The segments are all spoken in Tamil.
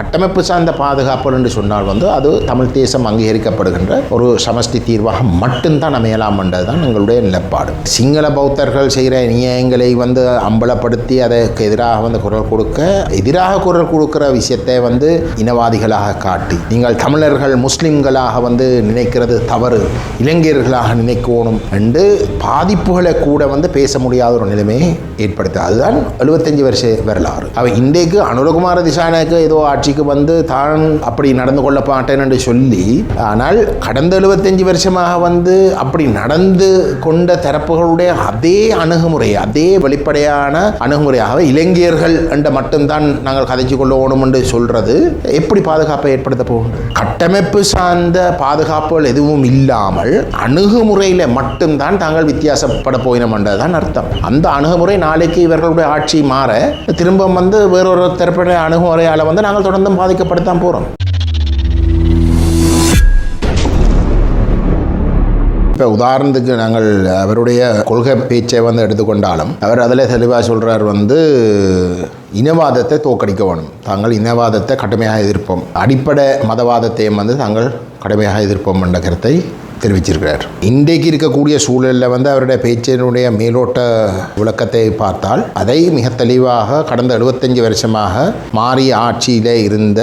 கட்டமைப்பு சார்ந்த பாதுகாப்பு என்று சொன்னால் வந்து அது தமிழ் தேசம் அங்கீகரிக்கப்படுகின்ற ஒரு சமஷ்டி தீர்வாக மட்டும்தான் அமையலாம் என்றது தான் எங்களுடைய நிலப்பாடு. சிங்கள பௌத்தர்கள் செய்கிற நியாயங்களை வந்து அம்பலப்படுத்தி அதற்கு எதிராக வந்து குரல் கொடுக்க எதிராக குரல் கொடுக்கிற விஷயத்தை வந்து இனவாதிகளாக காட்டி நீங்கள் தமிழர்கள் முஸ்லிம்களாக வந்து நினைக்கிறது தவறு இளைஞர்களாக நினைக்கணும் என்று பாதிப்புகளை கூட வந்து பேச முடியாத ஒரு நிலைமையை ஏற்படுத்த அதுதான் எழுபத்தஞ்சு வருஷ வரலாறு. அவை இன்றைக்கு அனுரகுமார திசானக்கு ஏதோ ஆட்சி ஆட்சிக்கு வந்து தான் அப்படி நடந்து கொள்ள மாட்டேன் என்று சொல்லி ஆனால் கடந்த எழுபத்தஞ்சு வருஷமாக வந்து அப்படி நடந்து கொண்ட தரப்புகளுடைய அதே அணுகுமுறை அதே வெளிப்படையான அணுகுமுறையாக இளைஞர்கள் என்ற மட்டும்தான் நாங்கள் கதைச்சு கொள்ளணும் என்று சொல்றது எப்படி பாதுகாப்பை ஏற்படுத்த போகும் கட்டமைப்பு சார்ந்த பாதுகாப்புகள் எதுவும் இல்லாமல் அணுகுமுறையில் மட்டும்தான் தாங்கள் வித்தியாசப்பட போயினோம் என்றதான் அர்த்தம். அந்த அணுகுமுறை நாளைக்கு இவர்களுடைய ஆட்சி மாற திரும்ப வந்து வேறொரு தரப்பட அணுகுமுறையால் வந்து நாங்கள் தொடர்ந்து பாதிக்கப்படத்தான் போகிறோம் இப்போ உதாரணத்துக்கு நாங்கள் அவருடைய கொள்கை பேச்சை வந்து எடுத்துக்கொண்டாலும் அவர் அதில் தெளிவாக சொல்கிறார் வந்து இனவாதத்தை தோக்கடிக்க வேணும். தாங்கள் இனவாதத்தை கடுமையாக எதிர்ப்போம். அடிப்படை மதவாதத்தையும் வந்து தாங்கள் கடுமையாக எதிர்ப்போம் என்ற கருத்தை தெரிவிச்சிருக்கிறார் இன்றைக்கு இருக்கக்கூடிய சூழலில் வந்து அவருடைய பேச்சினுடைய மேலோட்ட விளக்கத்தை பார்த்தால் அதை மிக தெளிவாக கடந்த எழுபத்தஞ்சு வருஷமாக மாறிய ஆட்சியிலே இருந்த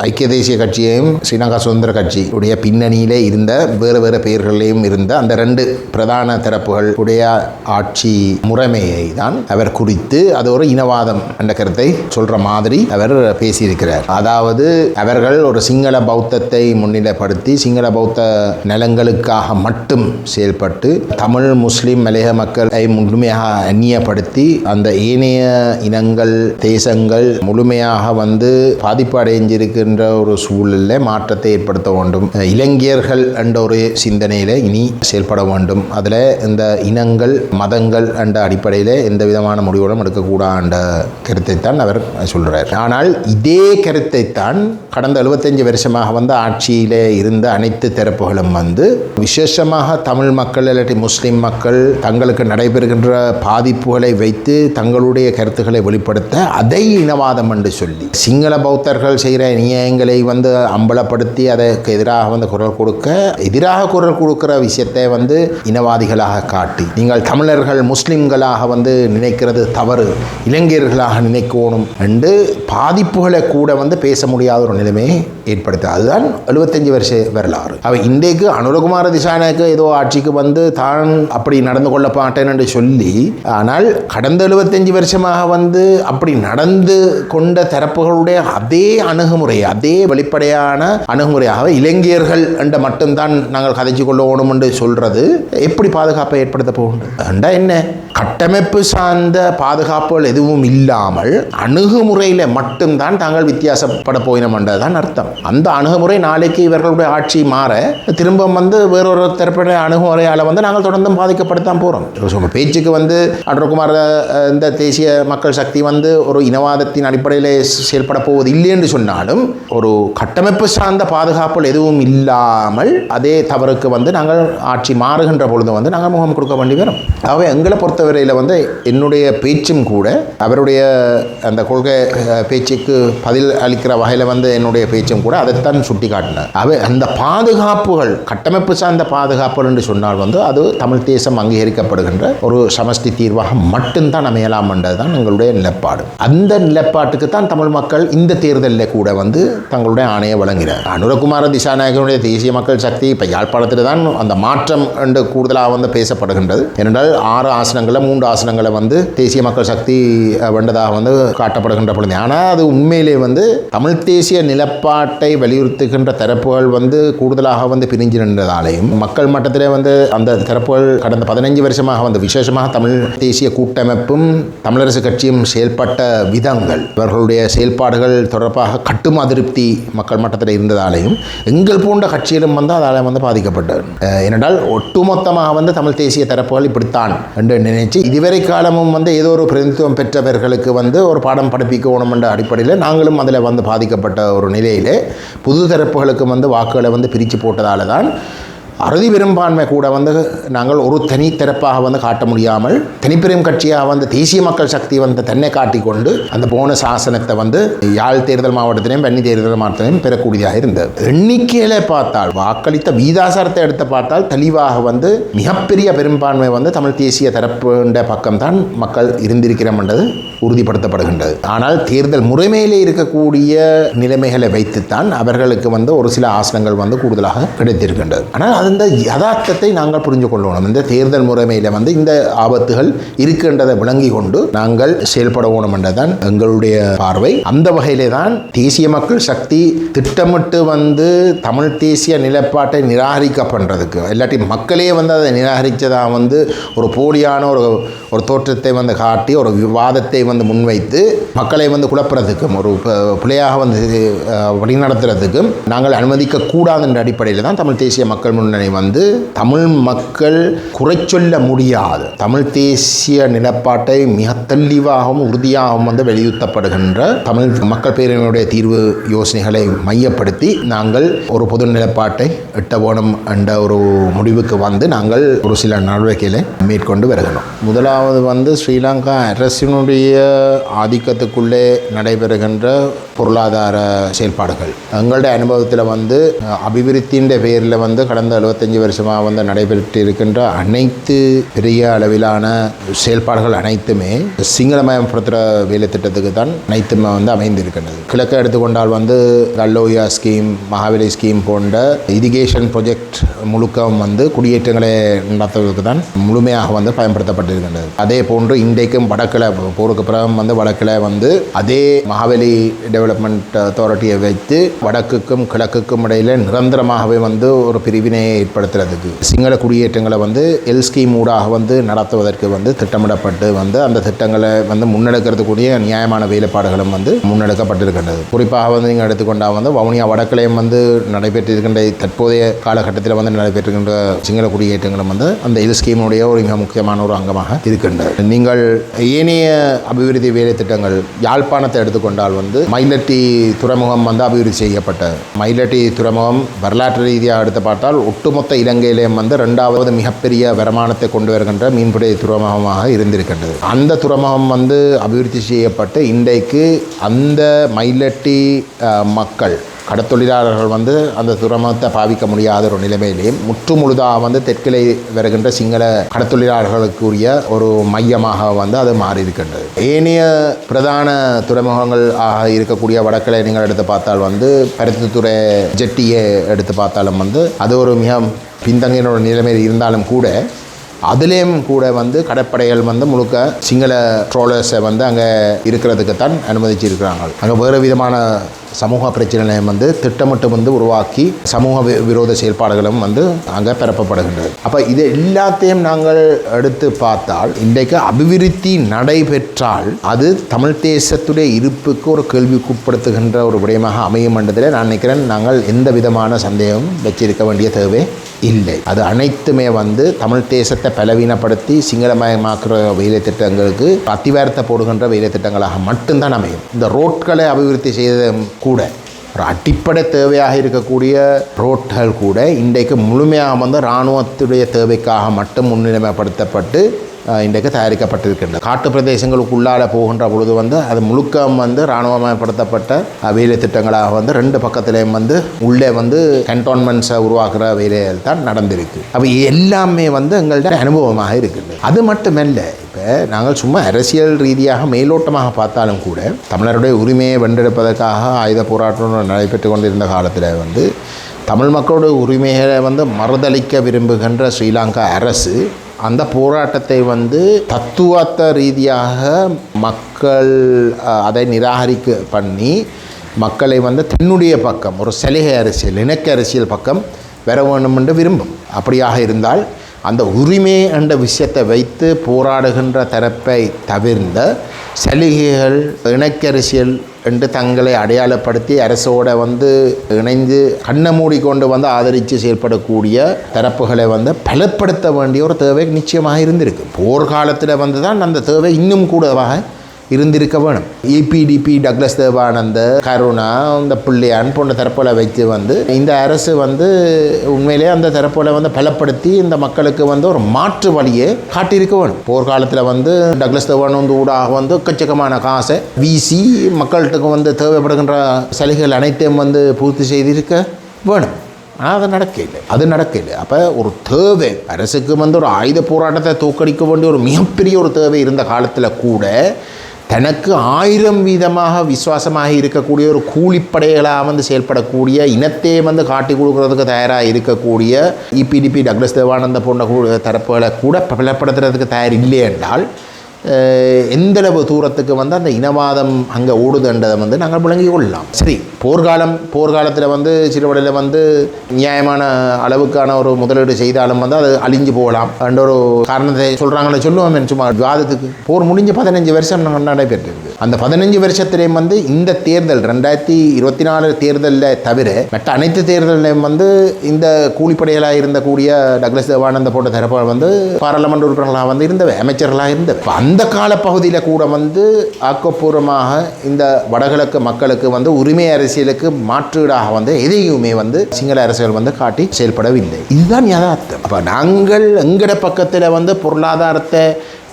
ஐக்கிய தேசிய கட்சியையும் ஸ்ரீலங்கா சுதந்திர கட்சி உடைய பின்னணியிலே இருந்த வேறு வேறு பெயர்களையும் இருந்த அந்த ரெண்டு பிரதான தரப்புகள் உடைய ஆட்சி முறைமையை தான் அவர் குறித்து அது ஒரு இனவாதம் என்ற கருத்தை சொல்ற மாதிரி அவர் பேசியிருக்கிறார். அதாவது அவர்கள் ஒரு சிங்கள பௌத்தத்தை முன்னிலைப்படுத்தி சிங்கள பௌத்த நிலங்களுக்கு மக்களுக்காக மட்டும் செயல்பட்டு தமிழ் முஸ்லீம் மலையக மக்களை முழுமையாக அந்நியப்படுத்தி அந்த ஏனைய இனங்கள் தேசங்கள் முழுமையாக வந்து பாதிப்பு அடைஞ்சிருக்கின்ற ஒரு சூழலில் மாற்றத்தை ஏற்படுத்த வேண்டும். இளைஞர்கள் என்ற ஒரு சிந்தனையில் இனி செயல்பட வேண்டும். அதில் இந்த இனங்கள் மதங்கள் என்ற அடிப்படையில் எந்த விதமான முடிவுகளும் எடுக்கக்கூடாது என்ற கருத்தைத்தான் அவர் சொல்கிறார் ஆனால் இதே கருத்தைத்தான் கடந்த எழுபத்தஞ்சு வருஷமாக வந்து ஆட்சியிலே இருந்த அனைத்து தரப்புகளும் வந்து விசேஷமாக தமிழ் மக்கள் இல்லாட்டி முஸ்லீம் மக்கள் தங்களுக்கு நடைபெறுகின்ற பாதிப்புகளை வைத்து தங்களுடைய கருத்துக்களை வெளிப்படுத்த அதை இனவாதம் என்று சொல்லி சிங்கள பௌத்தர்கள் செய்கிற நியாயங்களை வந்து அம்பலப்படுத்தி அதற்கு எதிராக வந்து குரல் கொடுக்க எதிராக குரல் கொடுக்கிற விஷயத்தை வந்து இனவாதிகளாக காட்டி நீங்கள் தமிழர்கள் முஸ்லிம்களாக வந்து நினைக்கிறது தவறு இளைஞர்களாக நினைக்கணும் என்று பாதிப்புகளை கூட வந்து பேச முடியாத ஒரு நிலைமையை ஏற்படுத்த அதுதான் எழுபத்தஞ்சு வருஷ வரலாறு. அவை இன்றைக்கு அனுரகுமார் திசாநாயக்கு ஏதோ ஆட்சிக்கு வந்து தான் அப்படி நடந்து கொள்ள மாட்டேன் என்று சொல்லி ஆனால் கடந்த எழுபத்தஞ்சு வருஷமாக வந்து அப்படி நடந்து கொண்ட தரப்புகளுடைய அதே அணுகுமுறை அதே வெளிப்படையான அணுகுமுறையாக இளைஞர்கள் என்ற மட்டும்தான் நாங்கள் கதைச்சு கொள்ளணும் என்று சொல்றது எப்படி பாதுகாப்பை ஏற்படுத்த போகும் என்ன? கட்டமைப்பு சார்ந்த பாதுகாப்புகள் எதுவும் இல்லாமல் அணுகுமுறையில் மட்டும்தான் தாங்கள் வித்தியாசப்பட போயினோம் என்றதுதான் அர்த்தம். அந்த அணுகுமுறை நாளைக்கு இவர்களுடைய ஆட்சி மாற திரும்ப வந்து வேறொரு தரப்பின அணுகுமுறையால் வந்து நாங்கள் தொடர்ந்து பாதிக்கப்படத்தான் போகிறோம் பேச்சுக்கு வந்து அன்றகுமார் இந்த தேசிய மக்கள் சக்தி வந்து ஒரு இனவாதத்தின் அடிப்படையில் செயல்பட போவது இல்லை என்று சொன்னாலும் ஒரு கட்டமைப்பு சார்ந்த பாதுகாப்புகள் எதுவும் இல்லாமல் அதே தவறுக்கு வந்து நாங்கள் ஆட்சி மாறுகின்ற பொழுது வந்து நாங்கள் முகம் கொடுக்க வேண்டி வரும். ஆகவே எங்களை பொறுத்தவரையில் வந்து என்னுடைய பேச்சும் கூட அவருடைய அந்த கொள்கை பேச்சுக்கு பதில் அளிக்கிற வகையில் வந்து என்னுடைய பேச்சும் கூட அதைத்தான் சுட்டி காட்டினார் அவை அந்த பாதுகாப்புகள் கட்டமைப்பு சார்ந்த பாதுகாப்புகள் என்று சொன்னால் வந்து அது தமிழ் தேசம் அங்கீகரிக்கப்படுகின்ற ஒரு சமஷ்டி தீர்வாக மட்டும்தான் அமையலாம் என்றதுதான் எங்களுடைய நிலப்பாடு. அந்த நிலப்பாட்டுக்கு தான் தமிழ் மக்கள் இந்த தேர்தலில் கூட வந்து தங்களுடைய ஆணையை வழங்கினார். அனுரகுமார திசாநாயகனுடைய தேசிய மக்கள் சக்தி இப்போ யாழ்ப்பாணத்தில் தான் அந்த மாற்றம் என்று கூடுதலாக வந்து பேசப்படுகின்றது. ஏனென்றால் ஆறு ஆசனங்களில் மூன்று ஆசனங்களை வந்து தேசிய மக்கள் சக்தி வென்றதாக வந்து காட்டப்படுகின்ற பொழுது ஆனால் அது உண்மையிலே வந்து தமிழ் தேசிய நிலப்பாட்டை வலியுறுத்துகின்ற தரப்புகள் வந்து கூடுதலாக வந்து பிரிஞ்சு நின்றதாலேயும் மக்கள் மட்டத்திலே வந்து அந்த தரப்புகள் கடந்த பதினைஞ்சு வருஷமாக வந்து விசேஷமாக தமிழ் தேசிய கூட்டமைப்பும் தமிழரசு கட்சியும் செயல்பட்ட விதங்கள் இவர்களுடைய செயல்பாடுகள் தொடர்பாக கட்டும் அதிருப்தி மக்கள் மட்டத்தில் இருந்ததாலேயும் எங்கள் போன்ற கட்சியிலும் வந்து அதால் வந்து பாதிக்கப்பட்டது. ஏனென்றால் ஒட்டுமொத்தமாக வந்து தமிழ் தேசிய தரப்புகள் இப்படித்தான் என்று நினைச்சு இதுவரை காலமும் வந்து ஏதோ ஒரு பிரதிநிதித்துவம் பெற்றவர்களுக்கு வந்து ஒரு பாடம் படிப்பிக்கணும் என்ற அடிப்படையில் நாங்களும் அதில் வந்து பாதிக்கப்பட்ட ஒரு நிலையிலே புது தரப்புகளுக்கு வந்து வாக்குகளை வந்து பிரித்து போட்டதால தான் அறுதி பெரும்பான்மை கூட வந்து நாங்கள் ஒரு தனித்திறப்பாக வந்து காட்ட முடியாமல் தனிப்பெரும் கட்சியாக வந்து தேசிய மக்கள் சக்தி வந்து தன்னை காட்டிக்கொண்டு அந்த போன சாசனத்தை வந்து யாழ் தேர்தல் மாவட்டத்திலையும் வன்னி தேர்தல் மாவட்டத்திலையும் பெறக்கூடியதாக இருந்தது. எண்ணிக்கையில பார்த்தால் வாக்களித்த வீதாசாரத்தை எடுத்து பார்த்தால் தெளிவாக வந்து மிகப்பெரிய பெரும்பான்மை வந்து தமிழ் தேசிய தரப்புன்ற பக்கம்தான் மக்கள் இருந்திருக்கிறோம்ன்றது உறுதிப்படுத்தப்படுகின்றது. ஆனால் தேர்தல் முறைமையிலே இருக்கக்கூடிய நிலைமைகளை வைத்துத்தான் அவர்களுக்கு வந்து ஒரு சில ஆசனங்கள் வந்து கூடுதலாக கிடைத்திருக்கின்றது. ஆனால் அந்த யதார்த்தத்தை நாங்கள் புரிஞ்சு கொள்ளணும் இந்த தேர்தல் முறைமையில் வந்து இந்த ஆபத்துகள் இருக்கின்றதை விளங்கி கொண்டு நாங்கள் செயல்பட வேணும் என்றதான் எங்களுடைய பார்வை. அந்த வகையிலே தான் தேசிய மக்கள் சக்தி திட்டமிட்டு வந்து தமிழ் தேசிய நிலைப்பாட்டை நிராகரிக்க பண்ணுறதுக்கு இல்லாட்டி மக்களே வந்து அதை நிராகரித்ததாக வந்து ஒரு போலியான ஒரு ஒரு தோற்றத்தை வந்து காட்டி ஒரு விவாதத்தை வந்து முன்வைத்து மக்களை வந்து குழப்புறதுக்கும் ஒரு பிள்ளையாக வந்து வழிநடத்துறதுக்கும் நாங்கள் அனுமதிக்க கூடாதுன்ற அடிப்படையில் தான் தமிழ் தேசிய மக்கள் முன்னணி வந்து தமிழ் மக்கள் குறை சொல்ல முடியாது. தமிழ் தேசிய நிலப்பாட்டை மிக தெளிவாகவும் உறுதியாகவும் வந்து வலியுறுத்தப்படுகின்ற தமிழ் மக்கள் பேரவையினுடைய தீர்வு யோசனைகளை மையப்படுத்தி நாங்கள் ஒரு பொது நிலப்பாட்டை எட்ட வேணும் என்ற ஒரு முடிவுக்கு வந்து நாங்கள் ஒரு சில நடவடிக்கைகளை மேற்கொண்டு வருகிறோம். முதலாவது வந்து ஸ்ரீலங்கா அரசினுடைய ஆதிக்கத்துக்குள்ளே நடைபெறுகின்ற பொருளாதார செயல்பாடுகள். எங்களுடைய அனுபவத்தில் வந்து அஹ், அபிவிருத்தியின் பேரில் வந்து கடந்த 75 வருஷமாக வந்து நடைபெற்று இருக்கின்ற அனைத்து பெரிய அளவிலான செயல்பாடுகள் அனைத்துமே சிங்களமயப்படுத்துகிற வேலை திட்டத்துக்கு தான் அனைத்துமே வந்து அமைந்திருக்கின்றது. கிழக்கு எடுத்துக்கொண்டால் வந்து கல்லோயா ஸ்கீம் மகாவிலை ஸ்கீம் போன்ற இரிகேஷன் ப்ரொஜெக்ட் முழுக்கம் வந்து குடியேற்றங்களை நடத்துவதற்கு தான் முழுமையாக வந்து பயன்படுத்தப்பட்டிருக்கின்றது. அதே போன்று இன்றைக்கும் வடக்கில் போருக்கு பிறகு வந்து வடக்கில் வந்து அதே மகாவலி டெவலப்மெண்ட் அத்தாரிட்டியை வைத்து வடக்குக்கும் கிழக்குக்கும் இடையில நிரந்தரமாகவே வந்து ஒரு பிரிவினை பிரிவினையை ஏற்படுத்துறதுக்கு. சிங்கள குடியேற்றங்களை வந்து எல்ஸ்கி மூடாக வந்து நடத்துவதற்கு வந்து திட்டமிடப்பட்டு வந்து அந்த திட்டங்களை வந்து முன்னெடுக்கிறதுக்குரிய நியாயமான வேலைப்பாடுகளும் வந்து முன்னெடுக்கப்பட்டிருக்கின்றது. குறிப்பாக வந்து நீங்கள் எடுத்துக்கொண்டால் வந்து வவுனியா வடக்கிலையும் வந்து நடைபெற்றிருக்கின்ற தற்போதைய காலகட்டத்தில் வந்து நடைபெற்றிருக்கின்ற சிங்கள குடியேற்றங்களும் வந்து அந்த எல் ஸ்கீமுடைய ஒரு மிக முக்கியமான ஒரு அங்கமாக இருக்கின்றது. நீங்கள் ஏனைய அபிவிருத்தி வேலை திட்டங்கள் யாழ்ப்பாணத்தை எடுத்துக்கொண்டால் வந்து மயிலட்டி துறைமுகம் வந்து அபிவிருத்தி செய்யப்பட்ட மயிலட்டி துறைமுகம் வரலாற்று ரீதியாக எடுத்து பார்த்தால் ஒட்டுமொத்த இலங்கையிலேயும் வந்து ரெண்டாவது மிகப்பெரிய வருமானத்தை கொண்டு வருகின்ற மீன்பிடி துறைமுகமாக இருந்திருக்கின்றது. அந்த துறைமுகம் வந்து அபிவிருத்தி செய்யப்பட்டு இன்றைக்கு அந்த மயிலட்டி மக்கள் கடத்தொழிலாளர்கள் வந்து அந்த துறைமுகத்தை பாவிக்க முடியாத ஒரு நிலைமையிலேயும் முற்று முழுதாக வந்து தெற்கிலே வருகின்ற சிங்கள கடத்தொழிலாளர்களுக்குரிய ஒரு மையமாக வந்து அது மாறி இருக்கின்றது ஏனைய பிரதான துறைமுகங்கள் ஆக இருக்கக்கூடிய வடக்கில் நீங்கள் எடுத்து பார்த்தால் வந்து பருத்தித்துறை ஜெட்டியை எடுத்து பார்த்தாலும் வந்து அது ஒரு மிக பின்தங்கிய ஒரு நிலைமையில் இருந்தாலும் கூட அதுலேயும் கூட வந்து கடற்படைகள் வந்து முழுக்க சிங்கள ட்ரோலர்ஸை வந்து அங்கே இருக்கிறதுக்கு தான் அனுமதிச்சிருக்கிறாங்க. அங்கே வேறு விதமான சமூக பிரச்சனைகளையும் வந்து திட்டமிட்டு வந்து உருவாக்கி சமூக வி- விரோத செயல்பாடுகளும் வந்து அங்கே பரப்பப்படுகின்றது. அப்போ இது எல்லாத்தையும் நாங்கள் எடுத்து பார்த்தால் இன்றைக்கு அபிவிருத்தி நடைபெற்றால் அது தமிழ் தேசத்துடைய இருப்புக்கு ஒரு கேள்விக்குட்படுத்துகின்ற ஒரு விடயமாக அமையும் என்றதில் நான் நினைக்கிறேன். நாங்கள் எந்த விதமான சந்தேகம் வச்சிருக்க வேண்டிய தேவை இல்லை. அது அனைத்துமே வந்து தமிழ் தேசத்தை பலவீனப்படுத்தி சிங்களமயமாக்குற வேலை திட்டங்களுக்கு அத்திவாரத்தை போடுகின்ற வேலை திட்டங்களாக மட்டும்தான் அமையும். இந்த ரோட்களை அபிவிருத்தி செய்ததும் கூட ஒரு அடிப்படை தேவையாக இருக்கக்கூடிய ரோட்கள் கூட இன்றைக்கு முழுமையாக வந்து இராணுவத்துடைய தேவைக்காக மட்டும் முன்னிலைமைப்படுத்தப்பட்டு இன்றைக்கு தயாரிக்கப்பட்டிருக்கின்றது காட்டு பிரதேசங்களுக்குள்ளால போகின்ற பொழுது வந்து அது முழுக்க வந்து இராணுவமயப்படுத்தப்பட்ட வேலை திட்டங்களாக வந்து ரெண்டு பக்கத்திலையும் வந்து உள்ளே வந்து கண்டோன்மெண்ட்ஸை உருவாக்குற வேலைகள் தான் நடந்திருக்கு அப்போ எல்லாமே வந்து எங்கள்கிட்ட அனுபவமாக இருக்குது அது மட்டுமல்ல இப்போ நாங்கள் சும்மா அரசியல் ரீதியாக மேலோட்டமாக பார்த்தாலும் கூட தமிழருடைய உரிமையை வென்றெடுப்பதற்காக ஆயுத போராட்டம் நடைபெற்று கொண்டிருந்த காலத்தில் வந்து தமிழ் மக்களோட உரிமைகளை வந்து மறுதளிக்க விரும்புகின்ற ஸ்ரீலங்கா அரசு அந்த போராட்டத்தை வந்து தத்துவார்த்த ரீதியாக மக்கள் அதை நிராகரிக்க பண்ணி மக்களை வந்து தன்னுடைய பக்கம் ஒரு சலுகை அரசியல் இணக்க அரசியல் பக்கம் வர வேண்டும் என்று விரும்பும். அப்படியாக இருந்தால் அந்த உரிமை என்ற விஷயத்தை வைத்து போராடுகின்ற தரப்பை தவிர்ந்த சலுகைகள் இணக்கரசியல் என்று தங்களை அடையாளப்படுத்தி அரசோட வந்து இணைந்து கண்ணை மூடிக்கொண்டு வந்து ஆதரித்து செயல்படக்கூடிய தரப்புகளை வந்து பலப்படுத்த வேண்டிய ஒரு தேவை நிச்சயமாக இருந்திருக்கு. போர்க்காலத்தில் வந்து தான் அந்த தேவை இன்னும் கூடவாக இருந்திருக்க வேணும். இபிடிபி டக்ளஸ் தேவானந்த கருணா இந்த பிள்ளையான் போன்ற தரப்போல வைத்து வந்து இந்த அரசு வந்து உண்மையிலேயே அந்த தரப்போல வந்து பலப்படுத்தி இந்த மக்களுக்கு வந்து ஒரு மாற்று வழியை காட்டியிருக்க வேணும். போர்க்காலத்தில் வந்து டக்ளஸ் தேவானந்த ஊடாக வந்து எக்கச்சக்கமான காசை வீசி மக்கள்கிட்ட வந்து தேவைப்படுகின்ற சலுகைகள் அனைத்தையும் வந்து பூர்த்தி செய்திருக்க வேணும். ஆனால் அது நடக்கல அது நடக்கல அப்போ ஒரு தேவை. அரசுக்கு வந்து ஒரு ஆயுத போராட்டத்தை தோக்கடிக்க வேண்டிய ஒரு மிகப்பெரிய ஒரு தேவை இருந்த காலத்தில் கூட தனக்கு ஆயிரம் வீதமாக விசுவாசமாக இருக்கக்கூடிய ஒரு கூலிப்படைகளாக வந்து செயல்படக்கூடிய இனத்தையே வந்து காட்டி கொடுக்குறதுக்கு தயாராக இருக்கக்கூடிய இபிடிபி டக்ளஸ் தேவானந்த போன்ற தரப்புகளை கூட பலப்படுத்துறதுக்கு தயார் இல்லை என்றால் எந்தளவு தூரத்துக்கு வந்து அந்த இனவாதம் அங்கே ஓடுதுன்றதை வந்து நாங்கள் விளங்கி கொள்ளலாம். சரி போர்க்காலம் போர்க்காலத்தில் வந்து சிறுவடையில் வந்து நியாயமான அளவுக்கான ஒரு முதலீடு செய்தாலும் வந்து அது அழிஞ்சு போகலாம். என்ற ஒரு காரணத்தை சொல்கிறாங்களே சொல்லுவோம். சும்மா விவாதத்துக்கு. போர் முடிஞ்ச பதினஞ்சு வருஷம் நடைபெற்றிருக்கு. அந்த பதினஞ்சு வருஷத்திலையும் வந்து இந்த தேர்தல் ரெண்டாயிரத்தி இருபத்தி நாலு தேர்தலில் தவிர மற்ற அனைத்து தேர்தலையும் வந்து இந்த கூலிப்படைகளாக இருந்தக்கூடிய டக்ளஸ் தேவானந்த போன்ற தரப்பால் வந்து பாராளுமன்ற உறுப்பினர்களாக வந்து இருந்தவை அமைச்சர்களாக இருந்தவை. இப்ப அந்த காலப்பகுதியில் கூட வந்து ஆக்கப்பூர்வமாக இந்த வடகிழக்கு மக்களுக்கு வந்து உரிமை அரசியலுக்கு மாற்றீடாக வந்து எதையுமே வந்து சிங்கள அரசுகள் வந்து காட்டி செயல்படவில்லை. இதுதான் யதார்த்தம். அப்போ நாங்கள் எங்கட பக்கத்தில் வந்து பொருளாதாரத்தை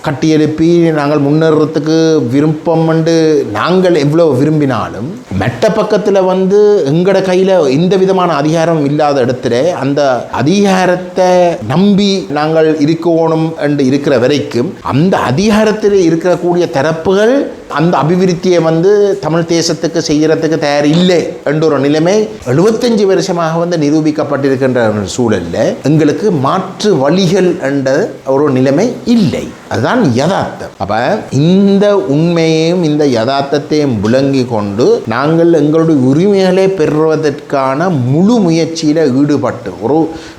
கட்டியெழுப்பி நாங்கள் முன்னேறத்துக்கு விருப்பம் என்று நாங்கள் எவ்வளோ விரும்பினாலும் மெட்ட பக்கத்தில் வந்து எங்கட கையில் எந்த விதமான அதிகாரம் இல்லாத இடத்துல அந்த அதிகாரத்தை நம்பி நாங்கள் இருக்கணும் என்று இருக்கிற வரைக்கும் அந்த அதிகாரத்தில் இருக்கக்கூடிய தரப்புகள் அந்த அபிவிருத்தியை வந்து தமிழ் தேசத்துக்கு செய்யறதுக்கு தயார் இல்லை என்ற ஒரு நிலைமை எழுபத்தஞ்சு வருஷமாக வந்து நிரூபிக்கப்பட்டிருக்கின்ற ஒரு சூழல்ல எங்களுக்கு மாற்று வழிகள் என்ற ஒரு நிலைமை இல்லை. அதுதான் யதார்த்தம். அப்ப இந்த உண்மையையும் இந்த யதார்த்தத்தையும் விளங்கி கொண்டு நாங்கள் எங்களுடைய உரிமைகளை பெறுவதற்கான முழு முயற்சியில் ஈடுபட்டு ஒரு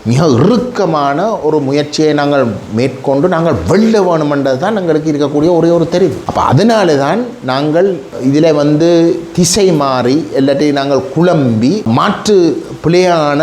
மிக இறுக்கமான ஒரு முயற்சியை நாங்கள் மேற்கொண்டு நாங்கள் வெல்ல வேணுமென்றது தான் எங்களுக்கு இருக்கக்கூடிய ஒரே ஒரு தெரிவு. அப்போ அதனால தான் நாங்கள் இதில் வந்து திசை மாறி இல்லாட்டி நாங்கள் குழம்பி மாற்று பிழையான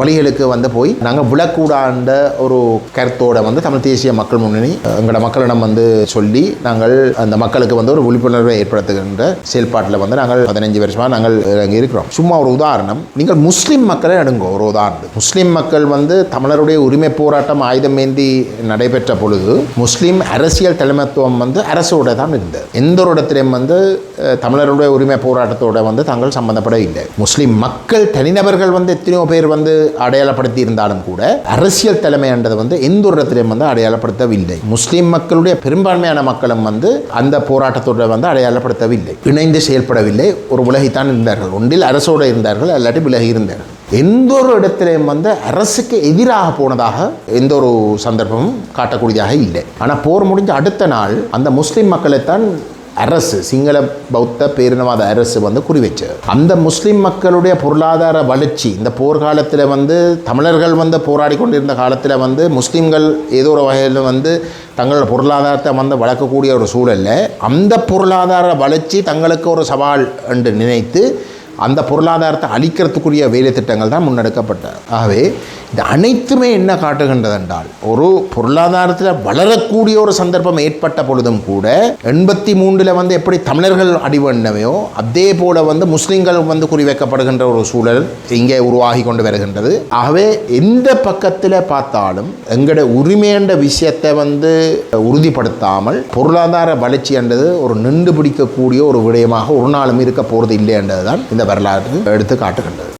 வழிகளுக்கு வந்து போய் நாங்கள் விழக்கூடாண்ட ஒரு கருத்தோட வந்து தமிழ் தேசிய மக்கள் முன்னணி எங்களோட மக்களிடம் வந்து சொல்லி நாங்கள் அந்த மக்களுக்கு வந்து ஒரு விழிப்புணர்வை ஏற்படுத்துகின்ற செயல்பாட்டில் வந்து நாங்கள் பதினஞ்சு வருஷமாக நாங்கள் இங்கே இருக்கிறோம். சும்மா ஒரு உதாரணம் நீங்கள் முஸ்லீம் மக்களை எடுங்க ஒரு உதாரணம். முஸ்லீம் மக்கள் வந்து தமிழருடைய உரிமை போராட்டம் ஆயுதமேந்தி நடைபெற்ற பொழுது முஸ்லீம் அரசியல் தலைமைத்துவம் வந்து அரசோட தான் இருந்தது. எந்த ஒரு இடத்திலையும் வந்து தமிழருடைய உரிமை போராட்டத்தோட வந்து தாங்கள் சம்பந்தப்படவில்லை முஸ்லீம் மக்கள் தனிநபர்கள் வந்து எத்தனையோ பேர் வந்து அடையாளப்படுத்தி இருந்தாலும் கூட அரசியல் தலைமை என்றது வந்து எந்த ஒரு இடத்திலையும் வந்து அடையாளப்படுத்தவில்லை. முஸ்லீம் மக்களுடைய பெரும்பான்மையான மக்களும் வந்து அந்த போராட்டத்தோட வந்து அடையாளப்படுத்தவில்லை. இணைந்து செயல்படவில்லை. ஒரு விலகித்தான் இருந்தார்கள். ஒன்றில் அரசோடு இருந்தார்கள். அல்லாட்டி விலகி இருந்தார்கள். எந்த ஒரு இடத்திலையும் வந்து அரசுக்கு எதிராக போனதாக எந்த ஒரு சந்தர்ப்பமும் காட்டக்கூடியதாக இல்லை. ஆனால் போர் முடிஞ்ச அடுத்த நாள் அந்த முஸ்லீம் மக்களைத்தான் அரசு சிங்கள பௌத்த பேரினவாத அரசு வந்து குறிவச்சது அந்த முஸ்லீம் மக்களுடைய பொருளாதார வளர்ச்சி இந்த போர்க்காலத்தில் வந்து தமிழர்கள் வந்து போராடி கொண்டிருந்த காலத்தில் வந்து முஸ்லீம்கள் ஏதோ ஒரு வகையில் வந்து தங்களோட பொருளாதாரத்தை வந்து வளர்க்கக்கூடிய ஒரு சூழலில் அந்த பொருளாதார வளர்ச்சி தங்களுக்கு ஒரு சவால் என்று நினைத்து அந்த பொருளாதாரத்தை அழிக்கிறதுக்குரிய வேலை திட்டங்கள் தான் முன்னெடுக்கப்பட்ட ஆகவே இது அனைத்துமே என்ன காட்டுகின்றது என்றால் ஒரு பொருளாதாரத்தில் வளரக்கூடிய ஒரு சந்தர்ப்பம் ஏற்பட்ட பொழுதும் கூட எண்பத்தி மூன்றில் வந்து எப்படி தமிழர்கள் அடிவண்ணவையோ அதே போல வந்து முஸ்லீம்கள் வந்து குறிவைக்கப்படுகின்ற ஒரு சூழல் இங்கே உருவாகி கொண்டு வருகின்றது. ஆகவே எந்த பக்கத்தில் பார்த்தாலும் எங்களோட உரிமையன்ற விஷயத்தை வந்து உறுதிப்படுத்தாமல் பொருளாதார வளர்ச்சி என்றது ஒரு நின்று பிடிக்கக்கூடிய ஒரு விடயமாக ஒரு நாளும் இருக்க போகிறது இல்லை என்றது தான் இந்த வரலாறு எடுத்து காட்டுகின்றது.